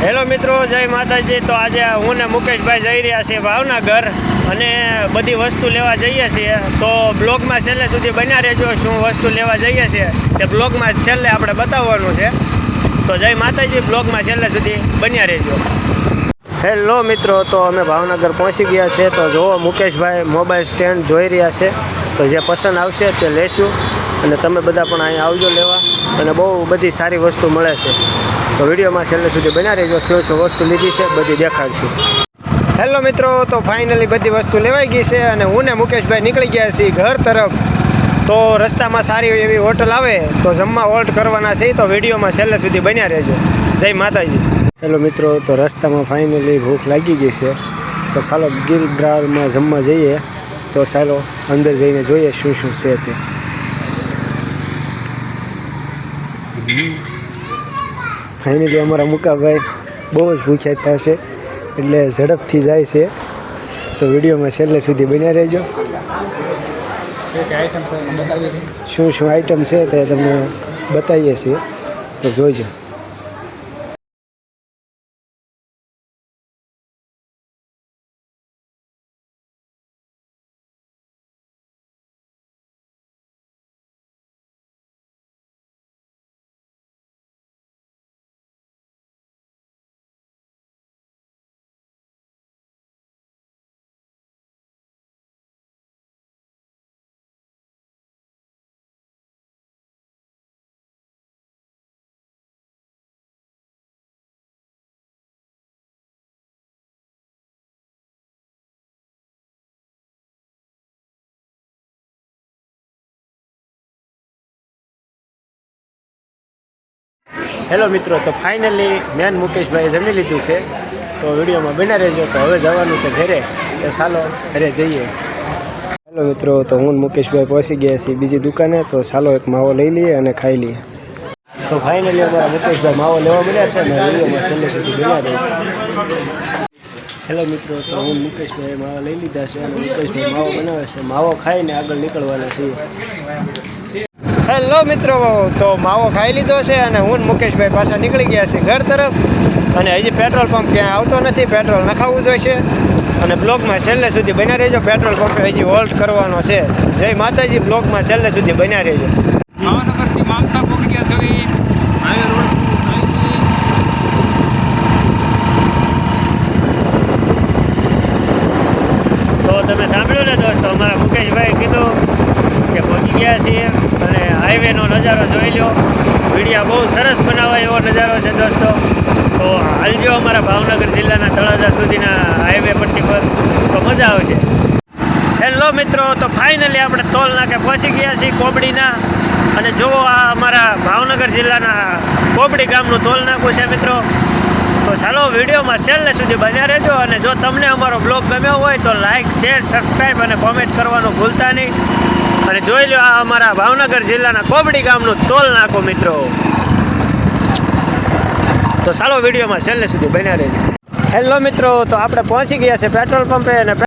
Hello મિત્રો, જય માતાજી. તો આજે હું ને મુકેશભાઈ જઈ રહ્યા છીએ ભાવનગર અને બધી વસ્તુ લેવા જઈએ છીએ. તો બ્લોગમાં છેલ્લે સુધી બન્યા રહેજો, શું વસ્તુ લેવા જઈએ છીએ તે બ્લોગમાં છેલ્લે આપણે બતાવવાનું છે. તો જય માતાજી, બ્લોગમાં છેલ્લે સુધી બન્યા રહેજો. હેલો મિત્રો, તો અમે ભાવનગર પહોંચી ગયા છે તો જુઓ મુકેશભાઈ મોબાઈલ સ્ટેન્ડ જોઈ રહ્યા છે. તો જે પસંદ આવશે તે લેશું. અને તમે બધા પણ અહીંયા આવજો લેવા અને બહુ બધી સારી વસ્તુ મળે છે. તો વિડીયોમાં છેલ્લે સુધી બનાવી રહેજો. શું શું વસ્તુ લીધી છે બધી દેખાડશું. હેલો મિત્રો તો ફાઇનલી બધી વસ્તુ લેવાઈ ગઈ છે અને હું ને મુકેશભાઈ નીકળી ગયા છીએ ઘર તરફ. તો રસ્તામાં સારી એવી હોટલ આવે તો જમવા હોલ્ટ કરવાના છે તો વિડીયોમાં છેલ્લે સુધી બન્યા રહેજો. જય માતાજી. હેલો મિત્રો તો રસ્તામાં ફાઇનલી ભૂખ લાગી ગઈ છે. તો ચાલો ગીર બ્રારમાં જમવા જઈએ. તો ચાલો અંદર જઈને જોઈએ શું શું છે તે. ફાઇનલી અમારા મુકાભાઈ બહુ જ ભૂખ્યા થયા છે. એટલે ઝડપથી જાય છે. તો વિડીયોમાં છેલ્લે સુધી બન્યા રહેજો. શું શું આઈટમ છે તે તમને બતાવીએ છીએ. તો જોઈજો. હેલો મિત્રો તો ફાઇનલી મેન મુકેશભાઈએ જમી લીધું છે. તો વિડીયોમાં બના રહેજો. તો હવે જવાનું છે ઘરે. તો ચાલો ઘરે જઈએ. હેલો મિત્રો તો હું મુકેશભાઈ પહોંચી ગયા છીએ બીજી દુકાને. તો ચાલો એક માવો લઈ લઈએ અને ખાઈ લઈએ. તો ફાઇનલી અમારા મુકેશભાઈ માવો લેવા મળ્યા છે અને વિડીયોમાં છેલ્લે સુધી બન્યા રહે હેલો મિત્રો તો હું મુકેશભાઈ માવા લઈ લીધા છે અને મુકેશભાઈ માવો બનાવે છે. માવો ખાઈને આગળ નીકળવાના છીએ. હેલો મિત્રો તો માવો ખાઈ લીધો છે અને હું મુકેશભાઈ પાછા નીકળી ગયા છે ઘર તરફ. અને હજી પેટ્રોલ પંપ ક્યાંય આવતો નથી પેટ્રોલ નખાવવું જોઈશે અને બ્લોકમાં છેલ્લે સુધી બન્યા રહેજો પેટ્રોલ પંપે હજી હોલ્ટ કરવાનો છે. જય માતાજી બ્લોકમાં છેલ્લે સુધી બન્યા રહેજો. ભાવનગરથી માનસા પહોંચી ગયા હાઈવે રોડ તો તમે સાંભળ્યું ને દોસ્તો અમારા મુકેશભાઈ કીધું કે પહોંચી ગયા છીએ. નજારો જોઈ લો વિડીયા બહુ સરસ બનાવવા એવો નજારો છે દોસ્તો. તો હાલજો અમારા ભાવનગર જિલ્લાના તળાજા સુધીના હાઈવે પટ્ટી પર. તો મજા આવશે. હેલો મિત્રો, તો ફાઇનલી આપણે ટોલ નાકે પહોંચી ગયા છીએ કોબડીના. અને જુઓ આ અમારા ભાવનગર જિલ્લાના કોબડી ગામનું ટોલ નાકું છે મિત્રો. તો ચાલો વિડીયોમાં છેલ્લે સુધી બન્યા રહેજો અને જો તમને અમારો બ્લોગ ગમ્યો હોય તો લાઇક શેર સબસ્ક્રાઈબ અને કોમેન્ટ કરવાનું ભૂલતા નહીં. અને જોઈ લો આ અમારા ભાવનગર જિલ્લાના કોબડી ગામનું તોલ નાખો મિત્રો. તો સારો વિડીયોમાં છેલ્લે સુધી બન્યા રહેજો. હેલો મિત્રો, તો આપણે પહોંચી ગયા છે પેટ્રોલ પંપે અને